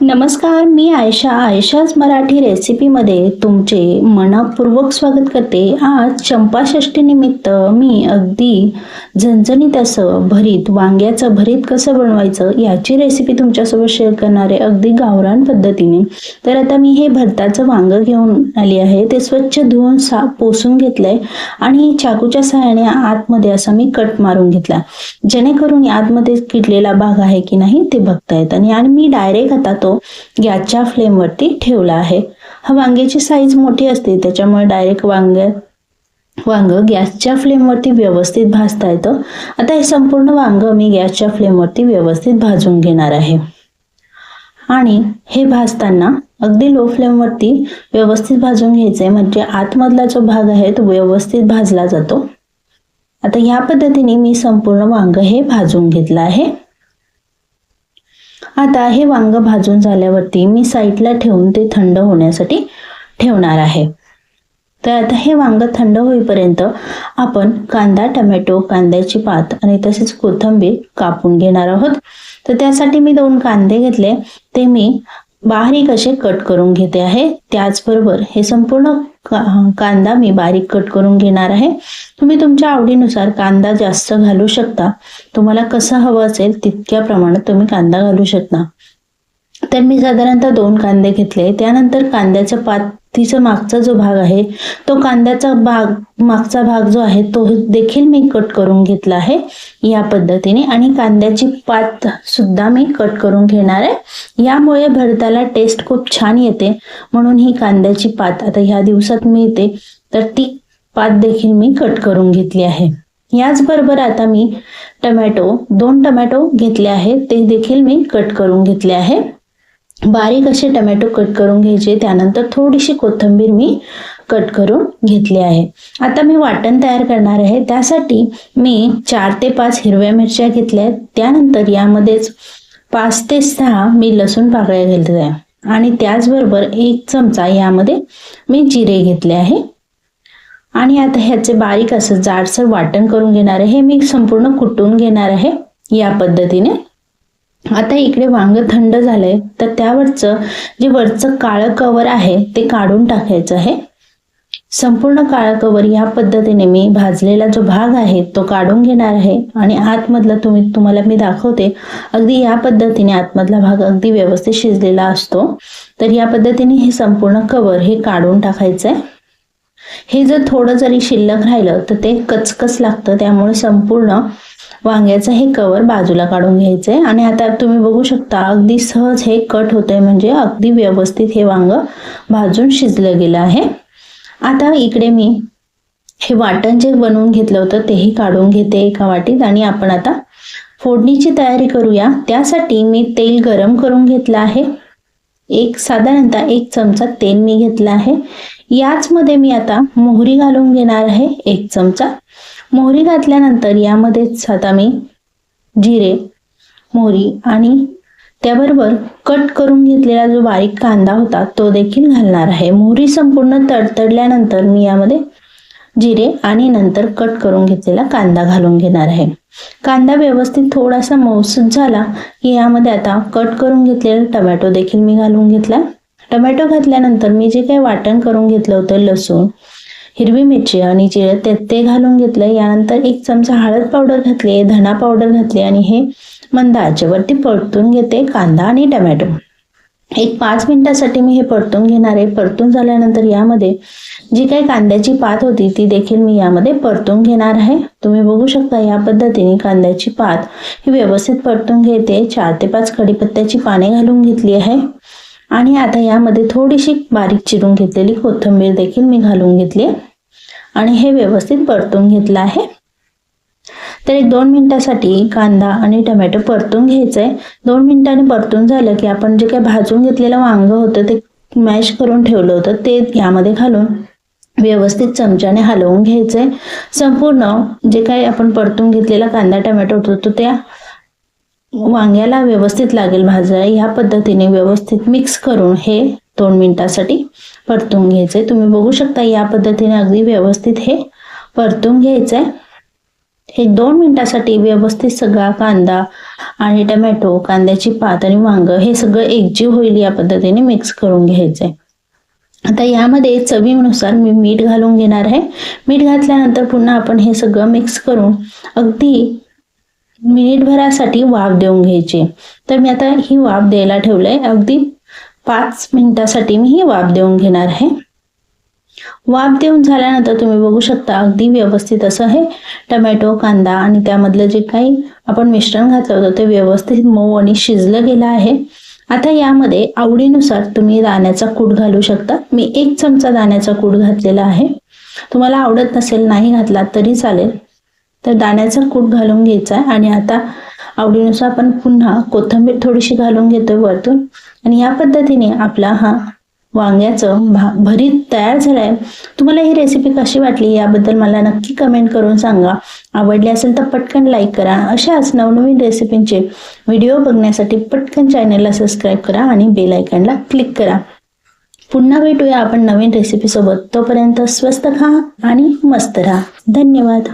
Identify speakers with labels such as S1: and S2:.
S1: नमस्कार मी आयशा. आयशाच मराठी रेसिपीमध्ये तुमचे मनापूर्वक स्वागत करते. आज चंपाषष्टीनिमित्त मी अगदी झणझणीत असं भरीत वांग्याचं भरीत कसं बनवायचं याची रेसिपी तुमच्यासोबत शेअर करणार आहे अगदी गावरान पद्धतीने. तर आता मी हे भरताचं वांगं घेऊन आली आहे. ते स्वच्छ धुवून सा पोसून घेतलंय आणि चाकूच्या सहाय्याने आतमध्ये असं मी कट मारून घेतला. जेणेकरून या आतमध्ये किडलेला भाग आहे की नाही ते बघता येतं. आणि आणि मी डायरेक्ट आता तो गॅसच्या फ्लेमवरती ठेवला आहे. हा वांग्याची साईज मोठी असते त्याच्यामुळे डायरेक्ट वांग्या वांग गॅसच्या फ्लेमवरती व्यवस्थित भाजता येतं. आता हे संपूर्ण वांग मी गॅसच्या फ्लेमवरती व्यवस्थित भाजून घेणार आहे. आणि हे भाजताना अगदी लो फ्लेमवरती व्यवस्थित भाजून घ्यायचं आहे म्हणजे आतमधला जो भाग आहे तो व्यवस्थित भाजला जातो. आता ह्या पद्धतीने मी संपूर्ण वांग हे भाजून घेतलं आहे. आता हे वांग भाजून झाल्यावरती मी साईडला ठेवून ते थंड होण्यासाठी ठेवणार आहे. तर आता हे वांग थंड होईपर्यंत आपण कांदा टमॅटो कांद्याची पात आणि तसेच कोथिंबीर कापून घेणार आहोत. तर त्यासाठी मी दोन कांदे घेतले. ते मी बारीक असे कट करून घेते आहे त्याचबरोबर हे संपूर्ण कांदा मी बारीक कट करून घेणार आहे. तुम्ही तुमच्या आवडीनुसार कांदा जास्त घालू शकता. तुम्हाला कसं हवं असेल तितक्या प्रमाणात तुम्ही कांदा घालू शकता. तर मी साधारणतः दोन कांदे घेतले. त्यानंतर कांद्याच्या पातीचा मागचा जो भाग आहे तो कांद्याचा भाग मागचा भाग जो आहे तो देखील मी कट करून घेतला आहे या पद्धतीने. आणि कांद्याची पात सुद्धा मी कट करून घेणार आहे. यामुळे भरताला टेस्ट खूप छान येते. म्हणून ही कांद्याची पात आता ह्या दिवसात मिळते तर ती पात देखील मी कट करून घेतली आहे. याचबरोबर आता मी टमॅटो दोन टमॅटो घेतले आहेत ते देखील मी कट करून घेतले आहे. बारीक असे टमॅटो कट करून घ्यायचे. त्यानंतर थोडीशी कोथिंबीर मी कट करून घेतली आहे. आता मी वाटण तयार करणार आहे. त्यासाठी मी चार ते पाच हिरव्या मिरच्या घेतल्या त्यानंतर यामध्येच पाच ते सहा मी लसूण पाकळ्या घेतल्या आणि त्याचबरोबर एक चमचा यामध्ये मी जिरे घेतले आहे. आणि आता ह्याचे बारीक असं जाडसर वाटण करून घेणार आहे. हे मी संपूर्ण कुटून घेणार आहे या पद्धतीने. आता इकडे वांग थंड झालंय तर त्यावरचं जे वरचं काळं कवर आहे ते काढून टाकायचं आहे. संपूर्ण काळं कवर या पद्धतीने मी भाजलेला जो भाग आहे तो काढून घेणार आहे. आणि आतमधला तुम्ही तुम्हाला मी दाखवते अगदी या पद्धतीने आतमधला भाग अगदी व्यवस्थित शिजलेला असतो. तर या पद्धतीने हे संपूर्ण कवर हे काढून टाकायचं आहे हे जर थोडं जरी शिल्लक राहिलं तर ते कचकच लागतं. त्यामुळे संपूर्ण वांग्याचं हे कवर बाजूला काढून घ्यायचंय. आणि आता तुम्ही बघू शकता अगदी सहज हे कट होतंय. म्हणजे अगदी व्यवस्थित हे वांग भाजून शिजलं गेलं आहे. आता इकडे मी हे वाटण जे बनवून घेतलं होतं तेही काढून घेते एका वाटीत. आणि आपण आता फोडणीची तयारी करूया. त्यासाठी मी तेल गरम करून घेतलं आहे. एक साधारणतः एक चमचा तेल मी घेतला आहे. याचमध्ये मी आता मोहरी घालून घेणार आहे एक चमचा. मोहरी घातल्यानंतर यामध्येच आता मी जिरे मोहरी आणि त्याबरोबर कट करून घेतलेला जो बारीक कांदा होता तो देखील घालणार आहे. मोहरी संपूर्ण तडतडल्यानंतर मी यामध्ये जिरे आणि नंतर कट करून घेतलेला कांदा घालून घेणार आहे. कांदा व्यवस्थित थोडासा मौसूद झाला की यामध्ये आता कट करून घेतलेला टमॅटो देखील मी घालून घेतला. टमॅटो घातल्यानंतर मी जे काही वाटण करून घेतलं होतं लसूण हिरवी मिरची आणि जिरं ते ते घालून घेतलं. यानंतर एक चमचा हळद पावडर घातली धणा पावडर घातली आणि हे मंद आचेवरती परतून घेते कांदा आणि टमॅटो. एक पाच मिनिटासाठी मी हे परतून घेणार आहे. परतून झाल्यानंतर यामध्ये जी काही कांद्याची पात होती ती देखील मी यामध्ये परतून घेणार आहे. तुम्ही बघू शकता या पद्धतीने कांद्याची पात ही व्यवस्थित परतून घेते. चार ते पाच कढीपत्त्याची पाने घालून घेतली आहे. आणि आता यामध्ये थोडीशी बारीक चिरून घेतलेली कोथिंबीर देखील मी घालून घेतली आणि हे व्यवस्थित परतून घेतलं आहे. तर एक दोन मिनिटासाठी कांदा आणि टमॅटो परतून घ्यायचं आहे दोन मिनिटांनी परतून झालं की आपण जे काही भाजून घेतलेलं वांग होतं ते मॅश करून ठेवलं होतं ते यामध्ये घालून व्यवस्थित चमच्याने हलवून घ्यायचंय. संपूर्ण जे काही आपण परतून घेतलेला कांदा टमॅटो होतो तो त्या वांग्याला व्यवस्थित लागेल भाजायला. ह्या पद्धतीने व्यवस्थित मिक्स करून हे दोन मिनिटासाठी परतून घ्यायचंय. तुम्ही बघू शकता या पद्धतीने अगदी व्यवस्थित हे परतून घ्यायचंय. हे दोन मिनिटासाठी व्यवस्थित सगळा कांदा आणि टमॅटो कांद्याची पात आणि वांग हे सगळं एकजीव होईल या पद्धतीने मिक्स करून घ्यायचंय आता यामध्ये चवीनुसार मी मीठ घालून घेणार आहे. मीठ घातल्यानंतर पुन्हा आपण हे सगळं मिक्स करून अगदी मिनिटभरासाठी वाफ देऊन घ्यायची. तर मी आता ही वाफ द्यायला ठेवलंय. अगदी पाच मिनिटासाठी मी ही वाफ देऊन घेणार आहे. वाफ देऊन झाल्यानंतर तुम्ही बघू शकता अगदी व्यवस्थित असं हे टमॅटो कांदा आणि त्यामधलं जे काही आपण मिश्रण घातलं होतं ते व्यवस्थित मऊ आणि शिजलं गेलं आहे. आता यामध्ये आवडीनुसार तुम्ही दाण्याचा कूट घालू शकता. मी एक चमचा दाण्याचा कूट घातलेला आहे. तुम्हाला आवडत नसेल नाही घातला तरी चालेल. तर दाण्याचा कूट घालून घ्यायचा आहे आणि आता आवडीनुसार आपण पुन्हा कोथिंबीर थोडीशी घालून घेतोय वरतून. आणि या पद्धतीने आपला हा वांग्याचं भा भरीत तयार झालंय. तुम्हाला ही रेसिपी कशी वाटली याबद्दल मला नक्की कमेंट करून सांगा. आवडली असेल तर पटकन लाईक करा. अशाच नवनवीन रेसिपींचे व्हिडिओ बघण्यासाठी पटकन चॅनलला सबस्क्राईब करा आणि बेल आयकॉनला क्लिक करा. पुन्हा भेटूया आपण नवीन रेसिपी सोबत. तोपर्यंत स्वस्त खा आणि मस्त राहा. धन्यवाद.